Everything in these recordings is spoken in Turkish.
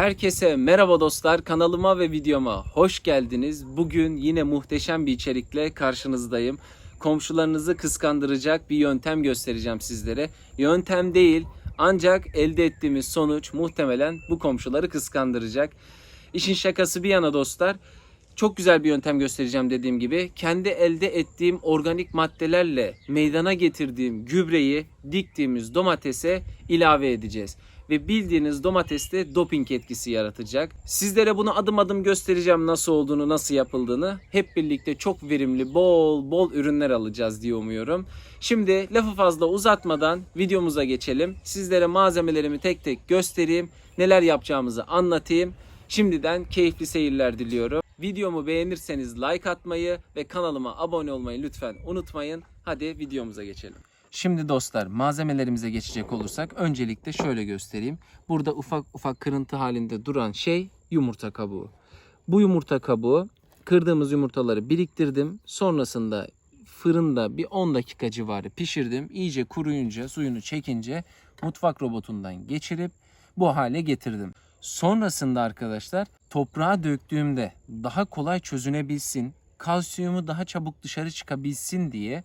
Herkese merhaba dostlar. Kanalıma ve videoma hoş geldiniz. Bugün yine muhteşem bir içerikle karşınızdayım. Komşularınızı kıskandıracak bir yöntem göstereceğim sizlere. Yöntem değil ancak elde ettiğimiz sonuç muhtemelen bu komşuları kıskandıracak. İşin şakası bir yana dostlar. Çok güzel bir yöntem göstereceğim dediğim gibi. Kendi elde ettiğim organik maddelerle meydana getirdiğim gübreyi diktiğimiz domatese ilave edeceğiz. Ve bildiğiniz domateste doping etkisi yaratacak. Sizlere bunu adım adım göstereceğim nasıl olduğunu, nasıl yapıldığını. Hep birlikte çok verimli, bol bol ürünler alacağız diye umuyorum. Şimdi lafı fazla uzatmadan videomuza geçelim. Sizlere malzemelerimi tek tek göstereyim. Neler yapacağımızı anlatayım. Şimdiden keyifli seyirler diliyorum. Videomu beğenirseniz like atmayı ve kanalıma abone olmayı lütfen unutmayın. Hadi videomuza geçelim. Şimdi dostlar malzemelerimize geçecek olursak öncelikle şöyle göstereyim. Burada ufak ufak kırıntı halinde duran şey yumurta kabuğu. Bu yumurta kabuğu kırdığımız yumurtaları biriktirdim. Sonrasında fırında bir 10 dakika civarı pişirdim. İyice kuruyunca suyunu çekince mutfak robotundan geçirip bu hale getirdim. Sonrasında arkadaşlar toprağa döktüğümde daha kolay çözünebilsin, kalsiyumu daha çabuk dışarı çıkabilsin diye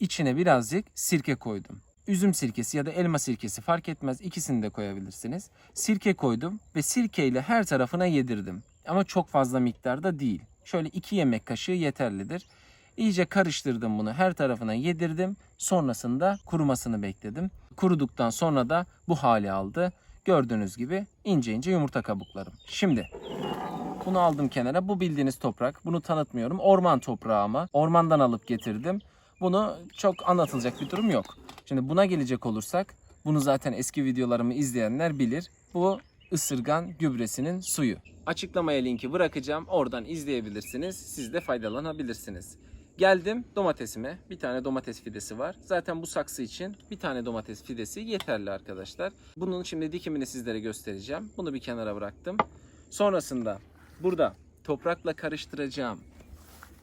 içine birazcık sirke koydum. Üzüm sirkesi ya da elma sirkesi fark etmez ikisini de koyabilirsiniz. Sirke koydum ve sirkeyle her tarafına yedirdim. Ama çok fazla miktarda değil. Şöyle 2 yemek kaşığı yeterlidir. İyice karıştırdım bunu her tarafına yedirdim. Sonrasında kurumasını bekledim. Kuruduktan sonra da bu hali aldı. Gördüğünüz gibi ince ince yumurta kabuklarım. Şimdi bunu aldım kenara. Bu bildiğiniz toprak. Bunu tanıtmıyorum. Orman toprağı ama. Ormandan alıp getirdim. Bunu çok anlatılacak bir durum yok. Şimdi buna gelecek olursak bunu zaten eski videolarımı izleyenler bilir. Bu ısırgan gübresinin suyu. Açıklamaya linki bırakacağım. Oradan izleyebilirsiniz. Siz de faydalanabilirsiniz. Geldim domatesime. Bir tane domates fidesi var. Zaten bu saksı için bir tane domates fidesi yeterli arkadaşlar. Bunun şimdi dikimini sizlere göstereceğim. Bunu bir kenara bıraktım. Sonrasında burada toprakla karıştıracağım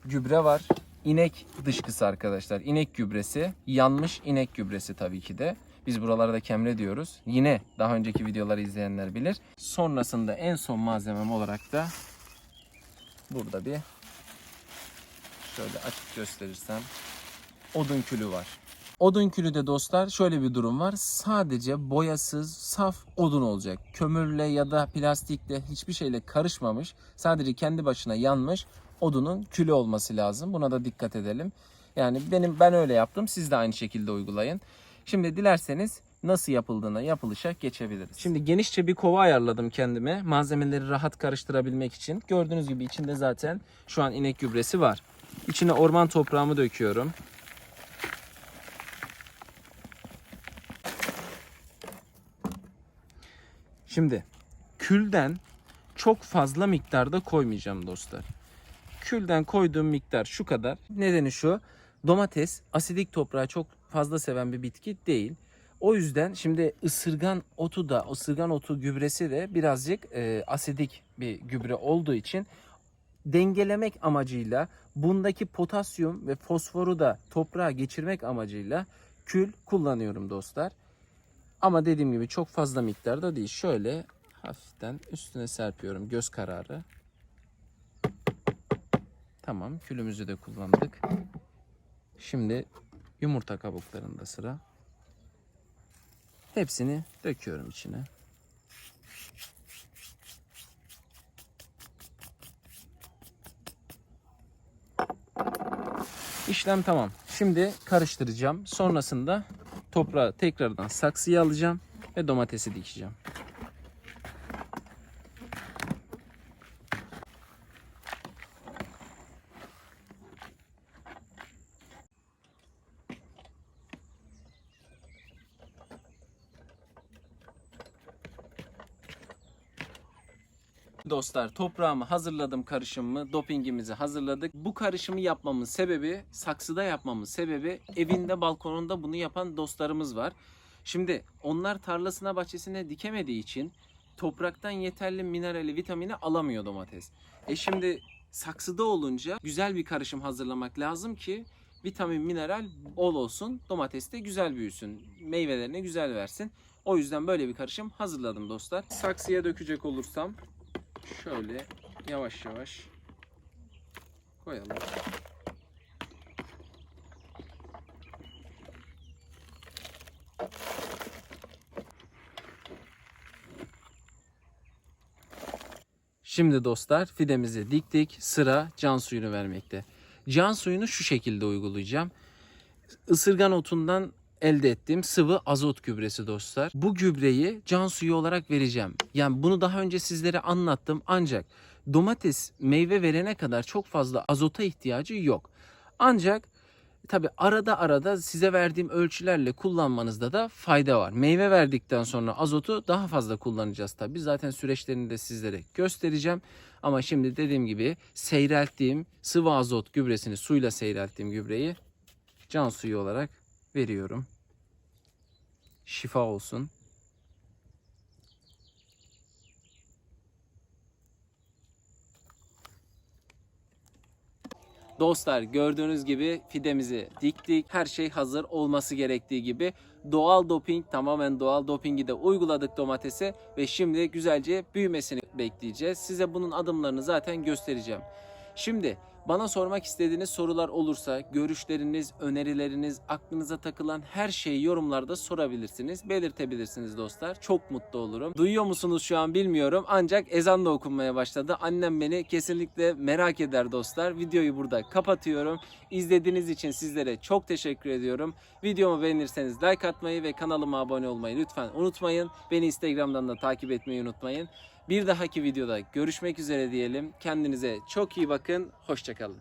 gübre var. İnek dışkısı arkadaşlar. İnek gübresi. Yanmış inek gübresi tabii ki de. Biz buralarda kemre diyoruz. Yine daha önceki videoları izleyenler bilir. Sonrasında en son malzemem olarak da burada bir şöyle açık gösterirsem odun külü var. Odun külü de dostlar şöyle bir durum var. Sadece boyasız, saf odun olacak. Kömürle ya da plastikle hiçbir şeyle karışmamış. Sadece kendi başına yanmış odunun külü olması lazım. Buna da dikkat edelim. Yani benim ben öyle yaptım. Siz de aynı şekilde uygulayın. Şimdi dilerseniz nasıl yapıldığına yapılışa geçebiliriz. Şimdi genişçe bir kova ayarladım kendime. Malzemeleri rahat karıştırabilmek için. Gördüğünüz gibi içinde zaten şu an inek gübresi var. İçine orman toprağımı döküyorum. Şimdi külden çok fazla miktarda koymayacağım dostlar. Külden koyduğum miktar şu kadar. Nedeni şu. Domates asidik toprağı çok fazla seven bir bitki değil. O yüzden şimdi ısırgan otu da, ısırgan otu gübresi de birazcık e, asidik bir gübre olduğu için dengelemek amacıyla bundaki potasyum ve fosforu da toprağa geçirmek amacıyla kül kullanıyorum dostlar. Ama dediğim gibi çok fazla miktarda değil. Şöyle hafiften üstüne serpiyorum göz kararı. Tamam külümüzü de kullandık. Şimdi yumurta kabuklarında sıra. Hepsini döküyorum içine. İşlem tamam. Şimdi karıştıracağım. Sonrasında toprağı tekrardan saksıya alacağım ve domatesi dikeceğim. Dostlar toprağımı hazırladım karışımımı, dopingimizi hazırladık. Bu karışımı yapmamın sebebi, saksıda yapmamın sebebi evinde balkonunda bunu yapan dostlarımız var. Şimdi onlar tarlasına bahçesine dikemediği için topraktan yeterli minerali, vitamini alamıyor domates. E şimdi saksıda olunca güzel bir karışım hazırlamak lazım ki vitamin, mineral bol olsun. Domates de güzel büyüsün. Meyvelerini güzel versin. O yüzden böyle bir karışım hazırladım dostlar. Saksıya dökecek olursam şöyle yavaş yavaş koyalım. Şimdi dostlar fidemizi diktik. Sıra can suyunu vermekte. Can suyunu şu şekilde uygulayacağım. Isırgan otundan elde ettiğim sıvı azot gübresi dostlar. Bu gübreyi can suyu olarak vereceğim. Yani bunu daha önce sizlere anlattım ancak domates meyve verene kadar çok fazla azota ihtiyacı yok. Ancak tabi arada arada size verdiğim ölçülerle kullanmanızda da fayda var. Meyve verdikten sonra azotu daha fazla kullanacağız tabi. Zaten süreçlerini de sizlere göstereceğim. Ama şimdi dediğim gibi seyrelttiğim sıvı azot gübresini suyla seyrelttiğim gübreyi can suyu olarak veriyorum. Şifa olsun. Dostlar gördüğünüz gibi fidemizi diktik. Her şey hazır olması gerektiği gibi. Doğal doping tamamen doğal dopingi de uyguladık domatese ve şimdi güzelce büyümesini bekleyeceğiz. Size bunun adımlarını zaten göstereceğim. Şimdi bana sormak istediğiniz sorular olursa görüşleriniz, önerileriniz, aklınıza takılan her şeyi yorumlarda sorabilirsiniz, belirtebilirsiniz dostlar. Çok mutlu olurum. Duyuyor musunuz şu an bilmiyorum ancak ezan da okunmaya başladı. Annem beni kesinlikle merak eder dostlar. Videoyu burada kapatıyorum. İzlediğiniz için sizlere çok teşekkür ediyorum. Videomu beğenirseniz like atmayı ve kanalıma abone olmayı lütfen unutmayın. Beni Instagram'dan da takip etmeyi unutmayın. Bir dahaki videoda görüşmek üzere diyelim. Kendinize çok iyi bakın. Hoşçakalın.